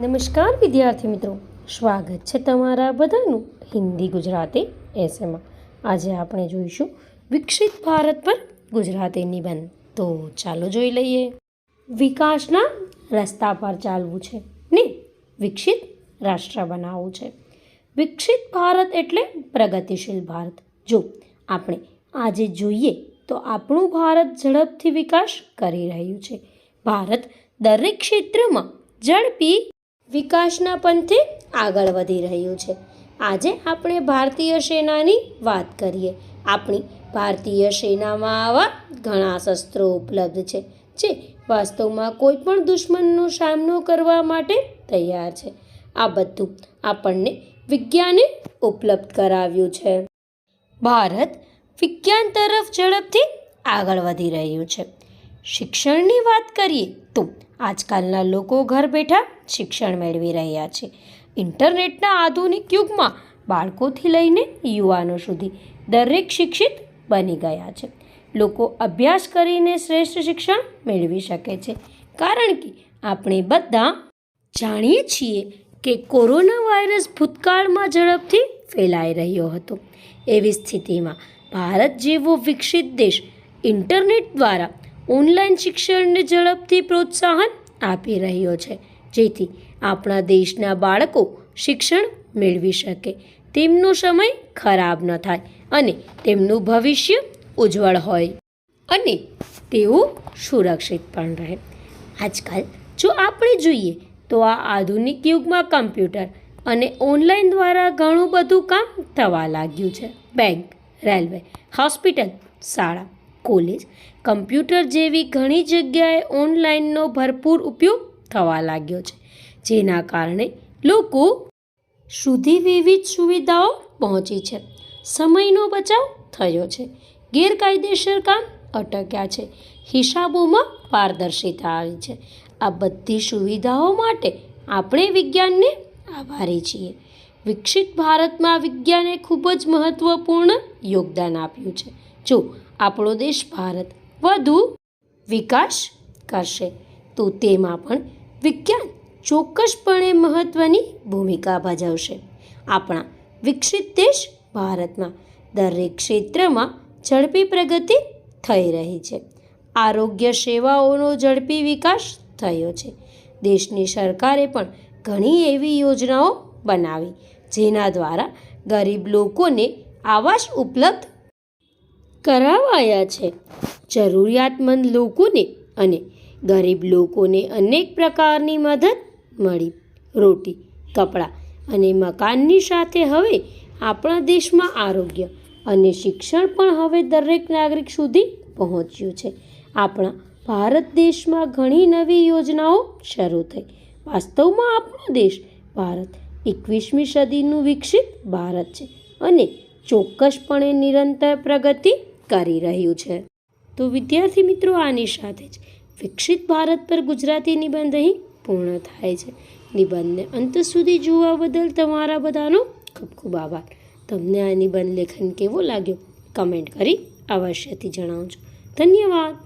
નમસ્કાર વિદ્યાર્થી મિત્રો. સ્વાગત છે તમારા બધાનું હિન્દી ગુજરાતી એસેમાં આજે આપણે જોઈશું વિકસિત ભારત પર ગુજરાતી નિબંધ. તો ચાલો જોઈ લઈએ. વિકાસના રસ્તા પર ચાલવું છે ને વિકસિત રાષ્ટ્ર બનાવવું છે. વિકસિત ભારત એટલે પ્રગતિશીલ ભારત. જો આપણે આજે જોઈએ તો આપણું ભારત ઝડપથી વિકાસ કરી રહ્યું છે. ભારત દરેક ક્ષેત્રમાં ઝડપી વિકાસના પંથે આગળ વધી રહ્યું છે. આજે આપણે ભારતીય સેનાની વાત કરીએ. આપણી ભારતીય સેનામાં આવા ઘણા શસ્ત્રો ઉપલબ્ધ છે, જે વાસ્તવમાં કોઈ પણ દુશ્મનનો સામનો કરવા માટે તૈયાર છે. આ બધું આપણને વિજ્ઞાને ઉપલબ્ધ કરાવ્યું છે. ભારત વિજ્ઞાન તરફ ઝડપથી આગળ વધી રહ્યું છે. શિક્ષણની વાત કરીએ તો આજકાલના લોકો ઘર બેઠા શિક્ષણ મેળવી રહ્યા છે. ઇન્ટરનેટના આધુનિક યુગમાં બાળકોથી લઈને યુવાનો સુધી દરેક શિક્ષિત બની ગયા છે. લોકો અભ્યાસ કરીને શ્રેષ્ઠ શિક્ષણ મેળવી શકે છે. કારણ કે આપણે બધા જાણીએ છીએ કે કોરોના વાયરસ ભૂતકાળમાં ઝડપથી ફેલાઈ રહ્યો હતો. એવી સ્થિતિમાં ભારત જેવો વિકસિત દેશ ઇન્ટરનેટ દ્વારા ઓનલાઈન શિક્ષણને ઝડપથી પ્રોત્સાહન આપી રહ્યો છે, જેથી આપણા દેશના બાળકો શિક્ષણ મેળવી શકે. તેમનો સમય ખરાબ ન થાય અને તેમનું ભવિષ્ય ઉજ્જવળ હોય અને તેઓ સુરક્ષિત પણ રહે. આજકાલ જો આપણે જોઈએ તો આ આધુનિક યુગમાં કમ્પ્યુટર અને ઓનલાઈન દ્વારા ઘણું બધું કામ થવા લાગ્યું છે. બેંક, રેલવે, હોસ્પિટલ, શાળા કોલેજ કમ્પ્યુટર જેવી ઘણી જગ્યાએ ઓનલાઈનનો ભરપૂર ઉપયોગ થવા લાગ્યો છે, જેના કારણે લોકો સુધી વિવિધ સુવિધાઓ પહોંચી છે. સમયનો બચાવ થયો છે. ગેરકાયદેસર કામ અટક્યા છે. હિસાબોમાં પારદર્શિતા આવી છે. આ બધી સુવિધાઓ માટે આપણે વિજ્ઞાનને આભારી છીએ. વિકસિત ભારતમાં વિજ્ઞાને ખૂબ જ મહત્ત્વપૂર્ણ યોગદાન આપ્યું છે. જો આપણો દેશ ભારત વધુ વિકાસ કરશે. તો તેમાં પણ વિજ્ઞાન ચોક્કસપણે મહત્ત્વની ભૂમિકા ભજવશે. આપણા વિકસિત દેશ ભારતમાં દરેક ક્ષેત્રમાં ઝડપી પ્રગતિ થઈ રહી છે. આરોગ્ય સેવાઓનો ઝડપી વિકાસ થયો છે. દેશની સરકારે પણ ઘણી એવી યોજનાઓ બનાવી, જેના દ્વારા ગરીબ લોકોને આવાસ ઉપલબ્ધ કરાવાયા છે. જરૂરિયાતમંદ લોકોને અને ગરીબ લોકોને અનેક પ્રકારની મદદ મળી. રોટી, કપડાં અને મકાનની સાથે હવે આપણા દેશમાં આરોગ્ય અને શિક્ષણ પણ હવે દરેક નાગરિક સુધી પહોંચ્યું છે. આપણા ભારત દેશમાં ઘણી નવી યોજનાઓ શરૂ થઈ. વાસ્તવમાં આપણો દેશ ભારત એકવીસમી સદીનું વિકસિત ભારત છે અને ચોક્કસપણે નિરંતર પ્રગતિ કરી રહ્યું છે. તો વિદ્યાર્થી મિત્રો, આની સાથે જ વિકસિત ભારત પર ગુજરાતી નિબંધ અહીં પૂર્ણ થાય છે. નિબંધને અંત સુધી જોવા બદલ તમારા બધાનો ખૂબ ખૂબ આભાર. તમને આ નિબંધ લેખન કેવો લાગ્યો? કમેન્ટ કરી અવશ્યથી જણાવજો. ધન્યવાદ.